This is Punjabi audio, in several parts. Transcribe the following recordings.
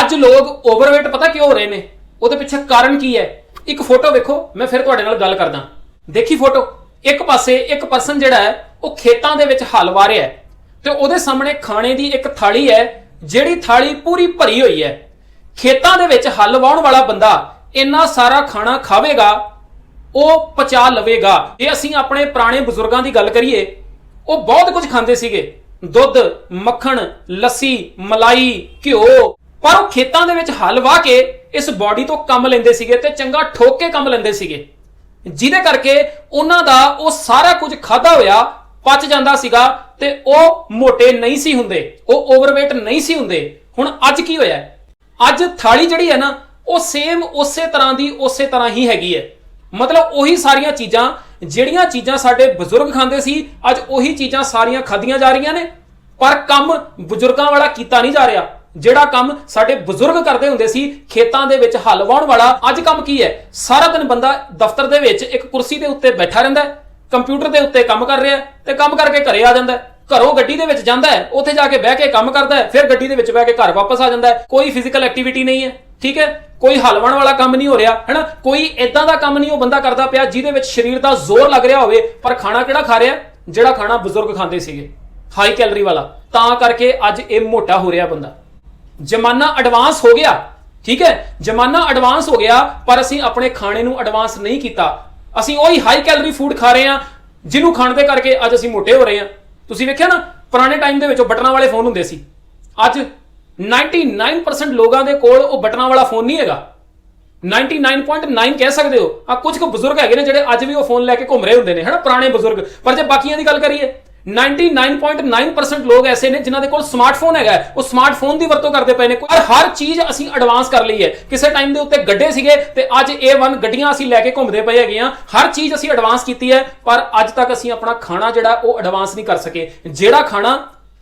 ਅੱਜ ਲੋਕ ਓਵਰਵੇਟ ਪਤਾ ਕਿਉਂ ਹੋ ਰਹੇ ਨੇ? ਉਹਦੇ ਪਿੱਛੇ ਕਾਰਨ ਕੀ ਹੈ? ਇੱਕ ਫੋਟੋ ਵੇਖੋ, ਮੈਂ ਫਿਰ ਤੁਹਾਡੇ ਨਾਲ ਗੱਲ ਕਰਦਾ। ਦੇਖੀ ਫੋਟੋ ਇੱਕ ਪਾਸੇ ਇੱਕ ਪਰਸਨ ਜਿਹੜਾ ਹੈ, ਉਹ ਖੇਤਾਂ ਦੇ ਵਿੱਚ ਹਲ ਵਾ ਰਿਹਾ ਹੈ ਤੇ ਉਹਦੇ ਸਾਹਮਣੇ ਖਾਣੇ ਦੀ ਇੱਕ ਥਾਲੀ ਹੈ, ਜਿਹੜੀ ਥਾਲੀ ਪੂਰੀ ਭਰੀ ਹੋਈ ਹੈ। ਖੇਤਾਂ ਦੇ ਵਿੱਚ ਹਲ ਵਾਉਣ ਵਾਲਾ ਬੰਦਾ ਇੰਨਾ ਸਾਰਾ ਖਾਣਾ ਖਾਵੇਗਾ, ਉਹ ਪਚਾ ਲਵੇਗਾ। ਜੇ ਅਸੀਂ ਆਪਣੇ ਪੁਰਾਣੇ ਬਜ਼ੁਰਗਾਂ ਦੀ ਗੱਲ ਕਰੀਏ, ਉਹ ਬਹੁਤ ਕੁਝ ਖਾਂਦੇ ਸੀਗੇ। ਦੁੱਧ, ਮੱਖਣ, ਲੱਸੀ, ਮਲਾਈ, ਘਿਓ। ਪਰ ਉਹ ਖੇਤਾਂ ਦੇ ਵਿੱਚ ਹਲ ਵਾਹ ਕੇ ਇਸ ਬਾਡੀ ਤੋਂ ਕੰਮ ਲੈਂਦੇ ਸੀਗੇ ਤੇ ਚੰਗਾ ਠੋਕ ਕੇ ਕੰਮ ਲੈਂਦੇ ਸੀਗੇ। ਜਿਹਦੇ ਕਰਕੇ ਉਹਨਾਂ ਦਾ ਉਹ ਸਾਰਾ ਕੁਝ ਖਾਦਾ ਹੋਇਆ, ਪਚ ਜਾਂਦਾ ਸੀਗਾ ਤੇ ਉਹ ਮੋਟੇ ਨਹੀਂ ਸੀ ਹੁੰਦੇ, ਉਹ ਓਵਰਵੇਟ ਨਹੀਂ ਸੀ ਹੁੰਦੇ। ਹੁਣ ਅੱਜ ਕੀ ਹੋਇਆ? ਅੱਜ ਥਾਲੀ ਜਿਹੜੀ ਹੈ ਨਾ, ਉਹ ਸੇਮ ਉਸੇ ਤਰ੍ਹਾਂ ਦੀ ਉਸੇ ਤਰ੍ਹਾਂ ਹੀ ਹੈਗੀ ਹੈ। ਮਤਲਬ ਉਹੀ ਸਾਰੀਆਂ ਚੀਜ਼ਾਂ, ਜਿਹੜੀਆਂ ਚੀਜ਼ਾਂ ਸਾਡੇ ਬਜ਼ੁਰਗ ਖਾਂਦੇ ਸੀ, ਅੱਜ ਉਹੀ ਚੀਜ਼ਾਂ ਸਾਰੀਆਂ ਖਾਧੀਆਂ ਜਾ ਰਹੀਆਂ ਨੇ। ਪਰ ਕੰਮ ਬਜ਼ੁਰਗਾਂ ਵਾਲਾ ਕੀਤਾ ਨਹੀਂ ਜਾ ਰਿਹਾ। ਜਿਹੜਾ ਕੰਮ ਸਾਡੇ ਬਜ਼ੁਰਗ ਕਰਦੇ ਹੁੰਦੇ ਸੀ, ਖੇਤਾਂ ਦੇ ਵਿੱਚ ਹਲ ਵਾਉਣ ਵਾਲਾ, ਅੱਜ ਕੰਮ ਕੀ ਹੈ? ਸਾਰਾ ਦਿਨ ਬੰਦਾ ਦਫ਼ਤਰ ਦੇ ਵਿੱਚ ਇੱਕ ਕੁਰਸੀ ਦੇ ਉੱਤੇ ਬੈਠਾ ਰਹਿੰਦਾ ਹੈ, ਕੰਪਿਊਟਰ ਦੇ ਉੱਤੇ ਕੰਮ ਕਰ ਰਿਹਾ ਹੈ ਤੇ ਕੰਮ ਕਰਕੇ ਘਰੇ ਆ ਜਾਂਦਾ ਹੈ। ਘਰੋਂ ਗੱਡੀ ਦੇ ਵਿੱਚ ਜਾਂਦਾ ਹੈ, ਉੱਥੇ ਜਾ ਕੇ ਬਹਿ ਕੇ ਕੰਮ ਕਰਦਾ ਹੈ, ਫਿਰ ਗੱਡੀ ਦੇ ਵਿੱਚ ਬਹਿ ਕੇ ਘਰ ਵਾਪਸ ਆ ਜਾਂਦਾ ਹੈ। ਕੋਈ ਫਿਜ਼ੀਕਲ ਐਕਟੀਵਿਟੀ ਨਹੀਂ ਹੈ, ਠੀਕ ਹੈ? ਕੋਈ ਹਲਵਣ ਵਾਲਾ ਕੰਮ ਨਹੀਂ ਹੋ ਰਿਹਾ, ਹੈਨਾ? ਕੋਈ ਇਦਾਂ ਦਾ ਕੰਮ ਨਹੀਂ ਉਹ ਬੰਦਾ ਕਰਦਾ ਪਿਆ ਜਿਹਦੇ ਵਿੱਚ ਸਰੀਰ ਦਾ ਜ਼ੋਰ ਲੱਗ ਰਿਹਾ ਹੋਵੇ, ਪਰ ਖਾਣਾ ਕਿਹੜਾ ਖਾ ਰਿਹਾ? ਜਿਹੜਾ ਖਾਣਾ ਬਜ਼ੁਰਗ ਖਾਂਦੇ ਸੀਗੇ ਹਾਈ ਕੈਲਰੀ ਵਾਲਾ। ਤਾਂ ਕਰਕੇ ਅੱਜ ਇਹ ਮੋਟਾ ਹੋ ਰਿਹਾ ਬੰਦਾ। ਜ਼ਮਾਨਾ ਐਡਵਾਂਸ ਹੋ ਗਿਆ, ਠੀਕ ਹੈ? ਜ਼ਮਾਨਾ ਐਡਵਾਂਸ ਹੋ ਗਿਆ, ਪਰ ਅਸੀਂ ਆਪਣੇ ਖਾਣੇ ਨੂੰ ਐਡਵਾਂਸ ਨਹੀਂ ਕੀਤਾ। ਅਸੀਂ ਉਹੀ ਹਾਈ ਕੈਲਰੀ ਫੂਡ ਖਾ ਰਹੇ ਹਾਂ, ਜਿਹਨੂੰ ਖਾਣ ਦੇ ਕਰਕੇ ਅੱਜ ਅਸੀਂ ਮੋਟੇ ਹੋ ਰਹੇ ਹਾਂ। ਤੁਸੀਂ ਵੇਖਿਆ ਨਾ, ਪੁਰਾਣੇ ਟਾਈਮ ਦੇ ਵਿੱਚ ਉਹ ਬਟਨਾਂ ਵਾਲੇ ਫੋਨ ਹੁੰਦੇ ਸੀ। ਅੱਜ 99% ਲੋਕਾਂ ਦੇ ਕੋਲ ਉਹ ਬਟਨਾਂ ਵਾਲਾ ਫੋਨ ਨਹੀਂ ਹੈਗਾ। 99.9 ਕਹਿ ਸਕਦੇ ਹੋ। ਆ ਕੁਝ ਕੁ ਬਜ਼ੁਰਗ ਹੈਗੇ ਨੇ ਜਿਹੜੇ ਅੱਜ ਵੀ ਉਹ ਫੋਨ ਲੈ ਕੇ ਘੁੰਮ ਰਹੇ ਹੁੰਦੇ ਨੇ, ਹਨਾ? ਪੁਰਾਣੇ ਬਜ਼ੁਰਗ। ਪਰ ਜੇ ਬਾਕੀਆਂ ਦੀ ਗੱਲ ਕਰੀਏ 99.9% ਲੋਕ ਐਸੇ ਨੇ ਜਿਨ੍ਹਾਂ ਦੇ ਕੋਲ ਸਮਾਰਟਫੋਨ ਹੈਗਾ ਹੈ। ਉਹ ਸਮਾਰਟਫੋਨ ਦੀ ਵਰਤੋਂ ਕਰਦੇ ਪਏ ਨੇ। ਪਰ ਹਰ ਚੀਜ਼ ਅਸੀਂ ਐਡਵਾਂਸ ਕਰ ਲਈ ਹੈ ਕਿਸੇ ਟਾਈਮ ਦੇ ਉੱਤੇ ਗੱਡੇ ਸੀਗੇ ਤੇ ਅੱਜ A1 ਗੱਡੀਆਂ ਅਸੀਂ ਲੈ ਕੇ ਘੁੰਮਦੇ ਪਏ ਹੈਗੇ ਆ ਹਰ ਚੀਜ਼ ਅਸੀਂ ਐਡਵਾਂਸ ਕੀਤੀ ਹੈ। ਪਰ ਅੱਜ ਤੱਕ ਅਸੀਂ ਆਪਣਾ ਖਾਣਾ ਜਿਹੜਾ ਉਹ ਐਡਵਾਂਸ ਨਹੀਂ ਕਰ ਸਕੇ। ਜਿਹੜਾ ਖਾਣਾ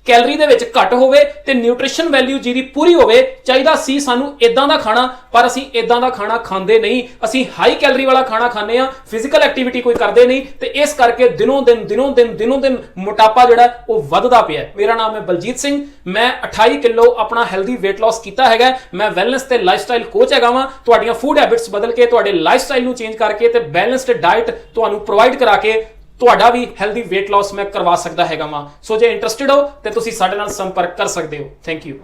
ਕੈਲਰੀ ਦੇ ਵਿੱਚ ਘੱਟ ਹੋਵੇ ਤੇ ਨਿਊਟ੍ਰੀਸ਼ਨ ਵੈਲਿਊ ਜਿਹਦੀ ਪੂਰੀ ਹੋਵੇ, ਚਾਹੀਦਾ ਸੀ ਸਾਨੂੰ ਇਦਾਂ ਦਾ ਖਾਣਾ, ਪਰ ਅਸੀਂ ਇਦਾਂ ਦਾ ਖਾਣਾ ਖਾਂਦੇ ਨਹੀਂ। ਅਸੀਂ ਹਾਈ ਕੈਲਰੀ ਵਾਲਾ ਖਾਣਾ ਖਾਂਦੇ ਆ ਫਿਜ਼ੀਕਲ ਐਕਟੀਵਿਟੀ ਕੋਈ ਕਰਦੇ ਨਹੀਂ, ਤੇ ਇਸ ਕਰਕੇ ਦਿਨੋਂ ਦਿਨ ਦਿਨੋਂ ਦਿਨ ਦਿਨੋਂ ਦਿਨ ਮੋਟਾਪਾ ਜਿਹੜਾ, ਉਹ ਵੱਧਦਾ ਪਿਆ ਮੇਰਾ ਨਾਮ ਹੈ ਬਲਜੀਤ ਸਿੰਘ। ਮੈਂ 28 ਕਿਲੋ ਆਪਣਾ ਹੈਲਦੀ weight loss ਕੀਤਾ ਹੈਗਾ ਹੈ। ਮੈਂ ਵੈਲਨੈਸ ਤੇ ਲਾਈਫਸਟਾਈਲ ਕੋਚ ਹੈਗਾ ਵਾਂ। ਤੁਹਾਡੀਆਂ ਫੂਡ ਹੈਬਿਟਸ ਬਦਲ ਕੇ, ਤੁਹਾਡੇ ਲਾਈਫਸਟਾਈਲ ਨੂੰ ਚੇਂਜ ਕਰਕੇ ਤੇ ਬੈਲੈਂਸਡ ਡਾਈਟ ਤੁਹਾਨੂੰ ਪ੍ਰੋਵਾਈਡ ਕਰਾ ਕੇ ਤੁਹਾਡਾ ਵੀ ਹੈਲਦੀ weight loss ਮੈਂ ਕਰਵਾ ਸਕਦਾ ਹੈਗਾ ਵਾਂ। ਸੋ ਜੇ ਇੰਟਰਸਟਿਡ ਹੋ, ਤੇ ਤੁਸੀਂ ਸਾਡੇ ਨਾਲ ਸੰਪਰਕ ਕਰ ਸਕਦੇ ਹੋ। Thank you